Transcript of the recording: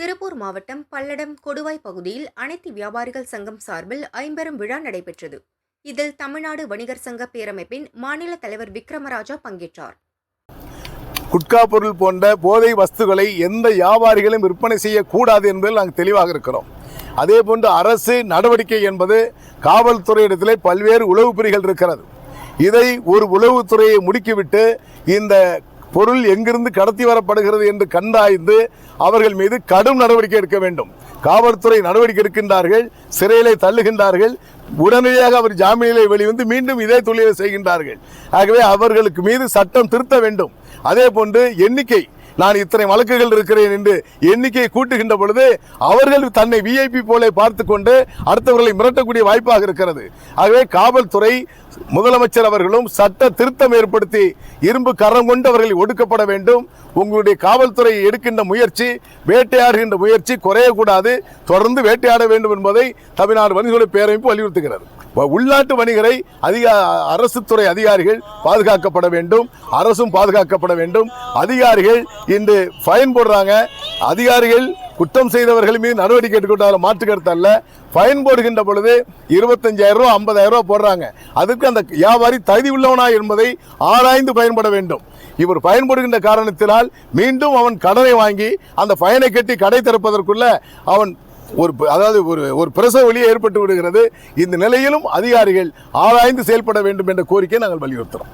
திருப்பூர் மாவட்டம் பல்லடம் கொடுவாய் பகுதியில் அனைத்து வியாபாரிகள் சங்கம் சார்பில் ஐம்பெரும் விழா நடைபெற்றது. இதில் தமிழ்நாடு வணிகர் சங்க பேரமைப்பின் மாநில தலைவர் விக்ரமராஜா பங்கேற்றார். குட்கா பொருள் போன்ற போதை வஸ்துக்களை எந்த வியாபாரிகளும் விற்பனை செய்யக்கூடாது என்பதில் நாங்கள் தெளிவாக இருக்கிறோம். அதே போன்று அரசு நடவடிக்கை என்பது காவல்துறையிடத்திலே பல்வேறு உளவு பிரிகள் இருக்கிறது. இதை ஒரு உளவுத்துறையை முடுக்கிவிட்டு இந்த பொருள் எங்கிருந்து கடத்தி வரப்படுகிறது என்று கண்டாய்ந்து அவர்கள் மீது கடும் நடவடிக்கை எடுக்க வேண்டும். காவல்துறை நடவடிக்கை எடுக்கின்றார்கள் சிறையிலே தள்ளுகின்றார்கள். உடனடியாக அவர் ஜாமீனிலே வெளிவந்து மீண்டும் இதே தொழிலை செய்கின்றார்கள். ஆகவே அவர்களுக்கு மீது சட்டம் திருத்த வேண்டும். அதே போன்று எண்ணிக்கை நான் இத்தனை வழக்குகள் இருக்கிறேன் என்று எண்ணிக்கையை கூட்டுகின்ற பொழுது அவர்கள் தன்னை விஐபி போல பார்த்து கொண்டு அடுத்தவர்களை மிரட்டக்கூடிய வாய்ப்பாக இருக்கிறது. ஆகவே காவல்துறை முதலமைச்சர் அவர்களும் சட்ட திருத்தம் ஏற்படுத்தி இரும்பு கரம் கொண்டு அவர்களை ஒடுக்கப்பட வேண்டும். உங்களுடைய காவல்துறை எடுக்கின்ற முயற்சி வேட்டையாடுகின்ற முயற்சி குறையக்கூடாது. தொடர்ந்து வேட்டையாட வேண்டும் என்பதை தமிழ்நாடு வணிகர்களை பேரமைப்பு வலியுறுத்துகிறது. உள்நாட்டு வணிகரை அதிக அரசு துறை அதிகாரிகள் பாதுகாக்கப்பட வேண்டும். அரசும் பாதுகாக்கப்பட வேண்டும். அதிகாரிகள் இன்று ஃபைன் போடுறாங்க. அதிகாரிகள் குற்றம் செய்தவர்கள் மீது நடவடிக்கை எடுக்கக்கூடாது. மாற்று கருத்து அல்ல. ஃபைன் போடுகின்ற பொழுது இருபத்தஞ்சாயிரம் ரூபா ஐம்பதாயிரம் ரூபா போடுறாங்க. அதுக்கு அந்த வியாபாரி தகுதி உள்ளவனா என்பதை ஆராய்ந்து பயன்பட வேண்டும். இவர் பயன்படுகின்ற காரணத்தினால் மீண்டும் அவன் கடனை வாங்கி அந்த பயனை கட்டி கடை திறப்பதற்குள்ள அவன் ஒரு அதாவது ஒரு ஒரு பிரசவ வழியை ஏற்பட்டு விடுகிறது. இந்த நிலையிலும் அதிகாரிகள் ஆராய்ந்து செயல்பட வேண்டும் என்ற கோரிக்கையை நாங்கள் வலியுறுத்துறோம்.